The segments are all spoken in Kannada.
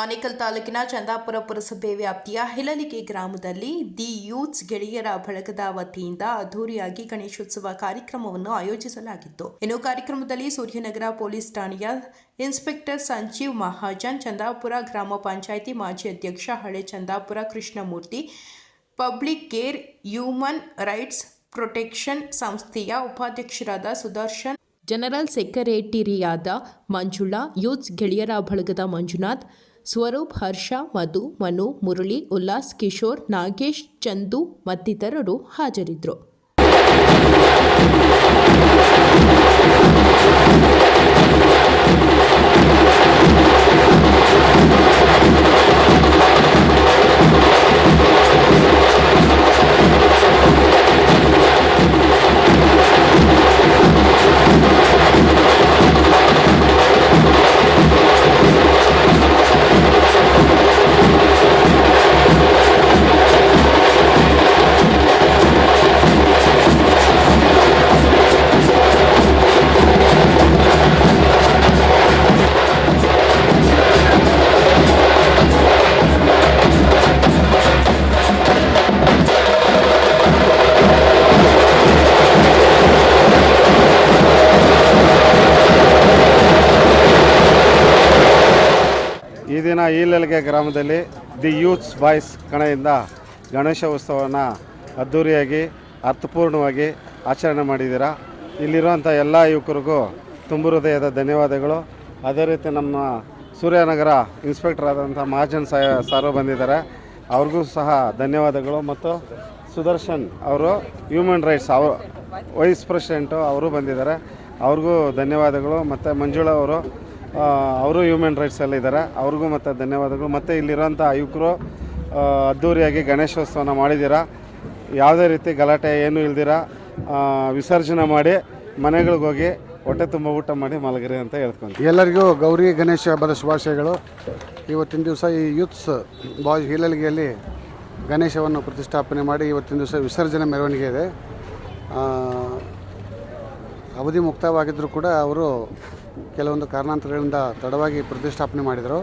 ಆನೇಕಲ್ ತಾಲೂಕಿನ ಚಂದಾಪುರ ಪುರಸಭೆ ವ್ಯಾಪ್ತಿಯ ಹಿಲಲಿಗೆ ಗ್ರಾಮದಲ್ಲಿ ದಿ ಯೂತ್ಸ್ ಗೆಳೆಯರ ಬಳಗದ ವತಿಯಿಂದ ಅದ್ದೂರಿಯಾಗಿ ಗಣೇಶೋತ್ಸವ ಕಾರ್ಯಕ್ರಮವನ್ನು ಆಯೋಜಿಸಲಾಗಿತ್ತು. ಇನ್ನು ಕಾರ್ಯಕ್ರಮದಲ್ಲಿ ಸೂರ್ಯನಗರ ಪೊಲೀಸ್ ಠಾಣೆಯ ಇನ್ಸ್ಪೆಕ್ಟರ್ ಸಂಜೀವ್ ಮಹಾಜನ್, ಚಂದಾಪುರ ಗ್ರಾಮ ಪಂಚಾಯಿತಿ ಮಾಜಿ ಅಧ್ಯಕ್ಷ ಹಳೆ Chandapura Krishnamurthy, public care human rights protection ಸಂಸ್ಥೆಯ ಉಪಾಧ್ಯಕ್ಷರಾದ ಸುದರ್ಶನ್, ಜನರಲ್ ಸೆಕ್ರೆಟರಿಯಾದ ಮಂಜುಳಾ, ಯೂತ್ಸ್ ಗೆಳೆಯರ ಬಳಗದ ಮಂಜುನಾಥ್ ಸ್ವರೂಪ್ ಹರ್ಷ ಮಧು ಮನು ಮುರಳಿ ಉಲ್ಲಾಸ್ ಕಿಶೋರ್ ನಾಗೇಶ್ ಚಂದು ಮತ್ತಿತರರು ಹಾಜರಿದ್ದರು ಈ ದಿನ ಈಲೆಲ್ಗೆ ಗ್ರಾಮದಲ್ಲಿ ದಿ ಯೂತ್ಸ್ ಬಾಯ್ಸ್ ಕಣೆಯಿಂದ ಗಣೇಶ ಉತ್ಸವವನ್ನು ಅದ್ಧೂರಿಯಾಗಿ, ಅರ್ಥಪೂರ್ಣವಾಗಿ ಆಚರಣೆ ಮಾಡಿದ್ದೀರಾ? ಇಲ್ಲಿರುವಂಥ ಎಲ್ಲ ಯುವಕರಿಗೂ ತುಂಬು ಹೃದಯದ ಧನ್ಯವಾದಗಳು. ಅದೇ ರೀತಿ ನಮ್ಮ ಸೂರ್ಯನಗರ ಇನ್ಸ್ಪೆಕ್ಟರ್ ಆದಂಥ ಮಹಾಜನ್ ಸಾಯ ಸಾರು ಬಂದಿದ್ದಾರೆ. ಅವ್ರಿಗೂ ಸಹ ಧನ್ಯವಾದಗಳು. ಮತ್ತು ಸುದರ್ಶನ್ ಅವರು, human rights of vice president ಅವರು ಬಂದಿದ್ದಾರೆ. ಅವ್ರಿಗೂ ಧನ್ಯವಾದಗಳು. ಮತ್ತು ಮಂಜುಳಾ ಅವರು ಅವರು ಹ್ಯೂಮನ್ ರೈಟ್ಸಲ್ಲಿ ಇದ್ದಾರೆ ಅವ್ರಿಗೂ ಮತ್ತು ಧನ್ಯವಾದಗಳು. ಮತ್ತು ಇಲ್ಲಿರೋಂಥ ಯುವಕರು ಆ, ಅದ್ಧೂರಿಯಾಗಿ ಗಣೇಶೋತ್ಸವನ ಮಾಡಿದ್ದೀರಾ? ಯಾವುದೇ ರೀತಿ ಗಲಾಟೆ ಏನೂ ಇಲ್ದಿರ? ವಿಸರ್ಜನೆ ಮಾಡಿ ಮನೆಗಳಿಗೆ ಹೋಗಿ ಹೊಟ್ಟೆ ತುಂಬ ಊಟ ಮಾಡಿ ಮಲಗಿರಿ ಅಂತ ಹೇಳ್ಕೊಂಡು ಎಲ್ಲರಿಗೂ ಗೌರಿ ಗಣೇಶ ಹಬ್ಬದ ಶುಭಾಶಯಗಳು. ಇವತ್ತಿನ ದಿವಸ ಈ ಯೂತ್ಸ್ ಬಾಯ್ಸ್ ಹೀಲಲ್ಗೆಯಲ್ಲಿ ಗಣೇಶವನ್ನು ಪ್ರತಿಷ್ಠಾಪನೆ ಮಾಡಿ ಇವತ್ತಿನ ದಿವಸ ವಿಸರ್ಜನೆ ಮೆರವಣಿಗೆ ಇದೆ. ಅವಧಿ ಮುಕ್ತವಾಗಿದ್ದರೂ ಕೂಡ ಅವರು ಕೆಲವೊಂದು ಕಾರಣಾಂತರಗಳಿಂದ ತಡವಾಗಿ ಪ್ರತಿಷ್ಠಾಪನೆ ಮಾಡಿದರು.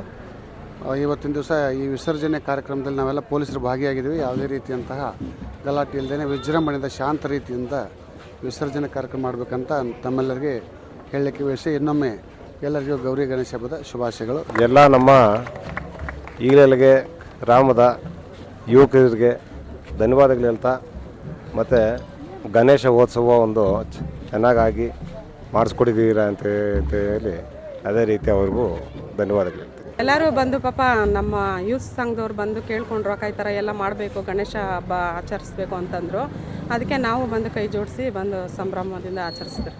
ಇವತ್ತಿನ ದಿವಸ ಈ ವಿಸರ್ಜನೆ ಕಾರ್ಯಕ್ರಮದಲ್ಲಿ ನಾವೆಲ್ಲ ಪೊಲೀಸರು ಭಾಗಿಯಾಗಿದ್ದೀವಿ ಯಾವುದೇ ರೀತಿಯಂತಹ ಗಲಾಟೆ ಇಲ್ಲದೇ ವಿಜೃಂಭಣೆಯಿಂದ ಶಾಂತ ರೀತಿಯಿಂದ ವಿಸರ್ಜನೆ ಕಾರ್ಯಕ್ರಮ ಮಾಡಬೇಕಂತ ತಮ್ಮೆಲ್ಲರಿಗೆ ಹೇಳಲಿಕ್ಕೆ ವಿಷಯ. ಇನ್ನೊಮ್ಮೆ ಎಲ್ಲರಿಗೂ ಗೌರಿ ಗಣೇಶ ಹಬ್ಬದ ಶುಭಾಶಯಗಳು. ಎಲ್ಲ ನಮ್ಮ ಈಗಲೇ ಗ್ರಾಮದ ಯುವಕರಿಗೆ ಧನ್ಯವಾದಗಳು ಹೇಳ್ತಾ, ಮತ್ತು ಗಣೇಶ ಉತ್ಸವ ಒಂದು ಚೆನ್ನಾಗಾಗಿ ಮಾಡಿಸ್ಕೊಟ್ಟಿದ್ದೀರಾ ಅಂತ ಹೇಳಿ ಅದೇ ರೀತಿ ಅವ್ರಿಗೂ ಧನ್ಯವಾದಗಳು. ಎಲ್ಲರೂ ಬಂದು ಪಾಪ ನಮ್ಮ ಯೂತ್ ಸಂಘದವ್ರು ಬಂದು ಕೇಳ್ಕೊಂಡ್ರು ಅಕ್ಕ ಈ ಥರ ಎಲ್ಲ ಮಾಡಬೇಕು, ಗಣೇಶ ಹಬ್ಬ ಆಚರಿಸ್ಬೇಕು ಅಂತಂದರು. ಅದಕ್ಕೆ ನಾವು ಬಂದು ಕೈ ಜೋಡಿಸಿ ಬಂದು ಸಂಭ್ರಮದಿಂದ ಆಚರಿಸಿದ್ರು.